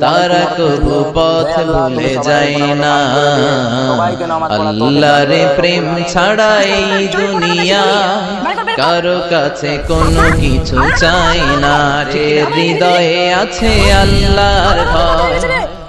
তারা কবু পথ ভুলে যায় না। আল্লাহর প্রেম ছাড়াই দুনিয়া কারও কাছে কোনো কিছু চাই না। রে হৃদয়ে আছে আল্লাহর ভয়।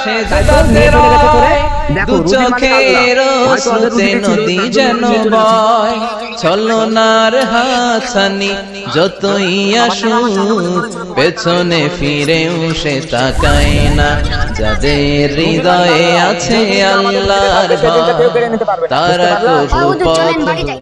সেজদাতে রয় দু চোখের স্রোতে নদী যেন বয়। ছলনার হাসানি যতই আসুক পেছনে ফিরেও সে তাকায় না। যাদের হৃদয়ে আছে আল্লাহর ভয় তারা কবু পথ